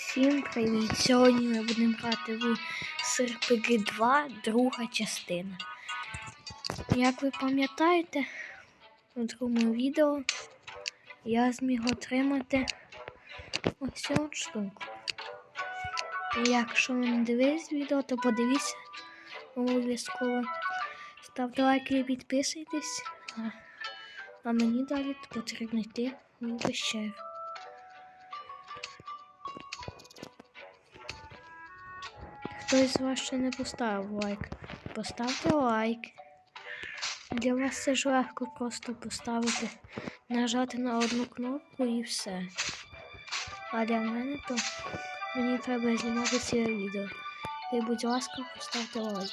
Всім привіт! Сьогодні ми будемо грати в Серпики 2, друга частина. Як ви пам'ятаєте, у другому відео я зміг отримати ось цю штуку. І якщо ви не дивились відео, то подивіться обов'язково. Ставте лайки і підписуйтесь. А, мені далі потрібно йти в пещеру. Хтось з вас ще не поставив лайк. Поставте лайк. Для вас це ж легко просто поставити, нажати на одну кнопку і все. А для мене то мені треба знімати ціле відео. І, будь ласка, поставте лайк.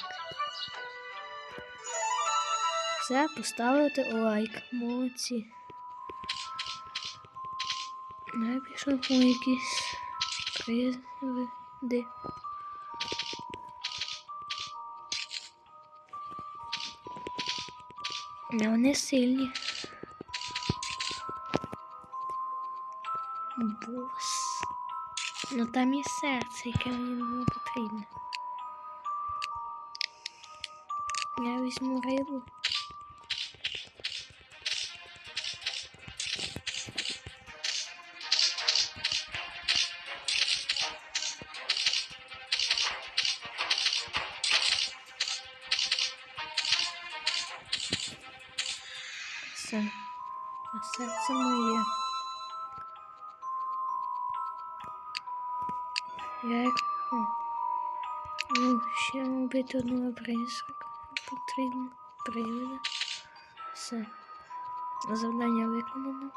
Все, поставити лайк. Молодці. Я пішов по якісь привиди. А Вони сильні. Бос. Ну там є серце, яке мені не потрібне. Я візьму рибу. на серце моє. Як? О. Ну, ще вбити одного призрака потрібно. Привіда. Все. Завдання виконано.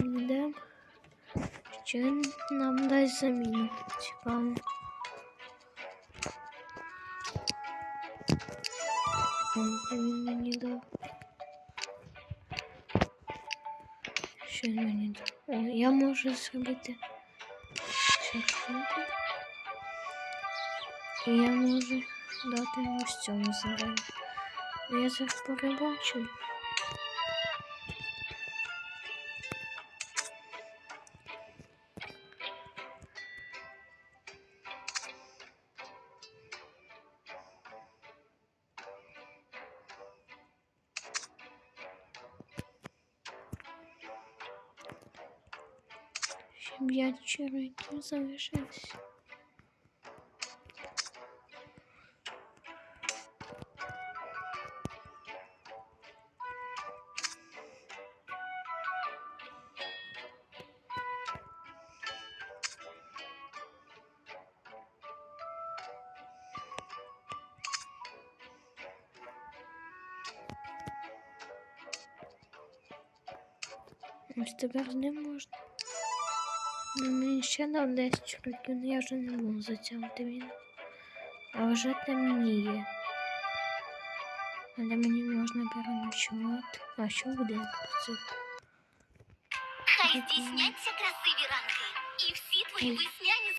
Йдемо. Що нам дасть заміну? Цікаво. М, Він мені дав. Що він мені дав? О, я можу зробити секунду. І я можу дати ось цьому зарані. Я зараз перебачу. Ще п'ять чоловіків залишилось. Ось тепер не можна. Ну, Мені ще дав 10 років, але я вже не можу затягнути він. А вже темніє. Але мені можна переночувати. А що буде? Це? Хай здійсняться красиві ранки, і всі твої Ой. весняні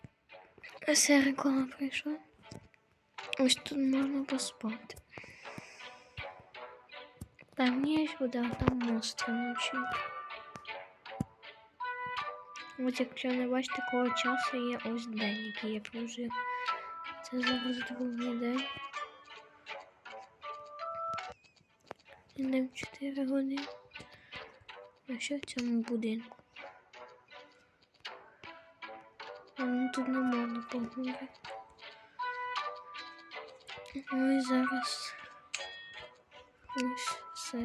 Ось реклама прийшла. Ось тут можна поспати. Там ніч буде, а там мост вночі. Ось якщо не бачите такого часу, є ось день, який я прожив. Це зараз другий день. Йдемо 4 години. А що в цьому будинку? А ну тут не можна погуляти. Ось зараз. Ось все,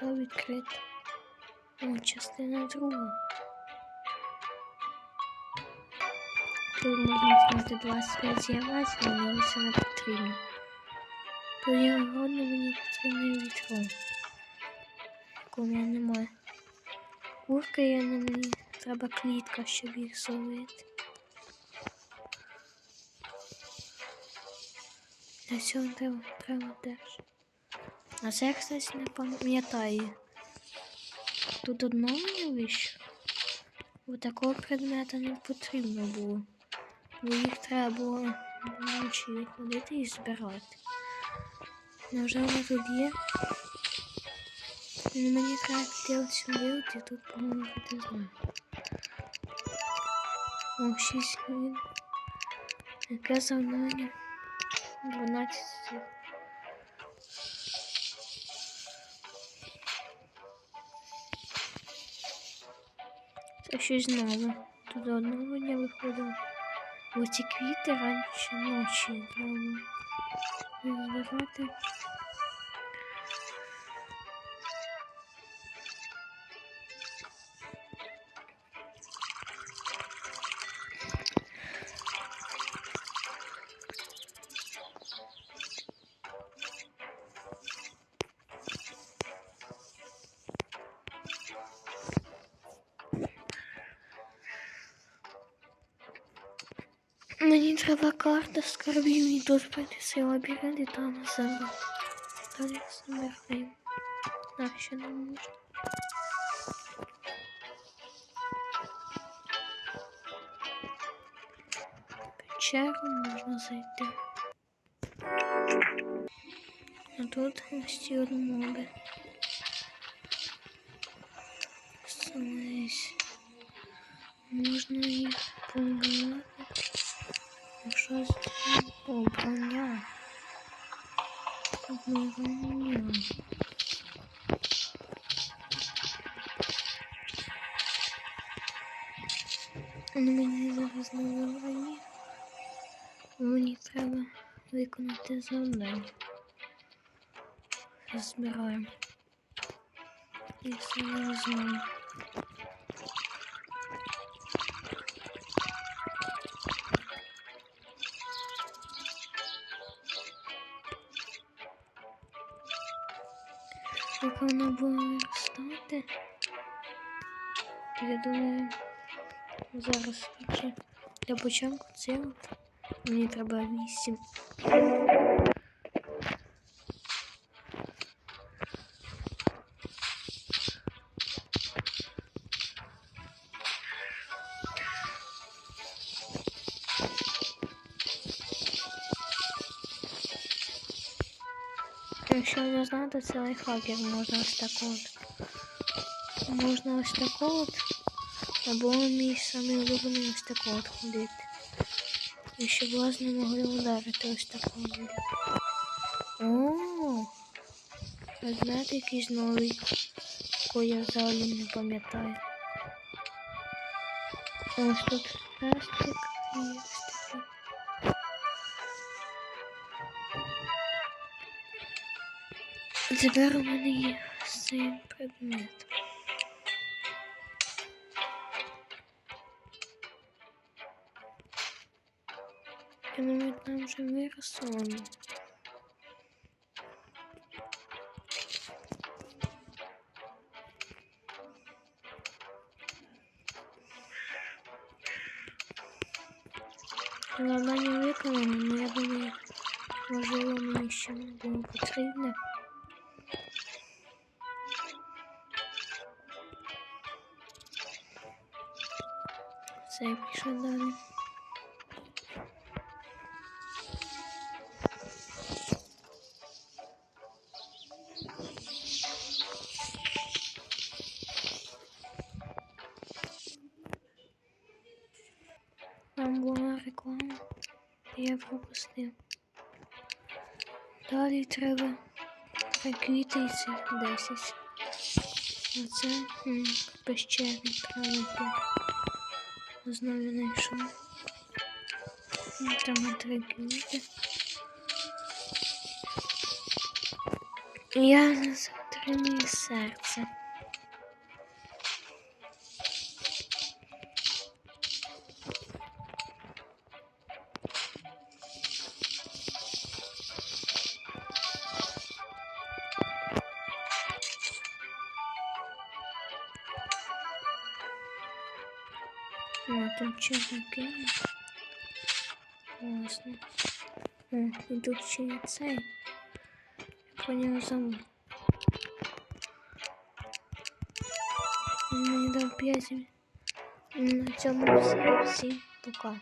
то відкрито. О, частина друга. Тут можна зняти 25 з'являть, але мені це не потрібно. Тут я годно мені потрібно вітро. Якого я немає. Курка є на мені. Треба клітка, щоб їх зловити. Для цього треба, треба теж. А це я, не пам'ятаю. Тут одного не вийшло. Бо такого предмета не потрібно було. Бо їх треба було вночі ходити і збирати. Невже вона тут є? Ну, Мені треба піти от сюди, от і тут поможете знаю. О, 6 хвилин. Яке завдання? 12. Це щось нове. Тут оновлення виходило. Оці квіти раніше ночі треба збирати. Мені треба карта скарбів і тут пройти цей лабіринт і там забрати. Далі збираємо. Так, ще не можна. Печеру можна зайти. А тут ось ці от моби. Ось. Можна їх Ну, мені зараз не завдання. Мені треба виконати завдання. Збираємо. І все знову. Як будемо буде виростати, я думаю, зараз для початку це мені треба вісім. Якщо не знаєте, це лайфхакер можна ось так от. Можна ось так от. Або мій самий улюблений ось так от ходити. І щоб вас не могли ударити ось так от. О, предмет якийсь новий, який я взагалі не пам'ятаю. Ось тут пластик Тепер у мене є цей предмет. Я думаю, там вже виросло. Завдання виконано, але я думаю, можливо, мені ще не було потрібно. Все, я пішов далі. Там була реклама, і я пропустив. Далі треба приквіти і цих 10. Оце м, пещерний йти. Знову знайшов. Там три. Я затримую серце. О, тут червяки. Класно. О, і тут ще є цей. Я про нього забув. Він мені дав 5 На цьому все. Всім пока.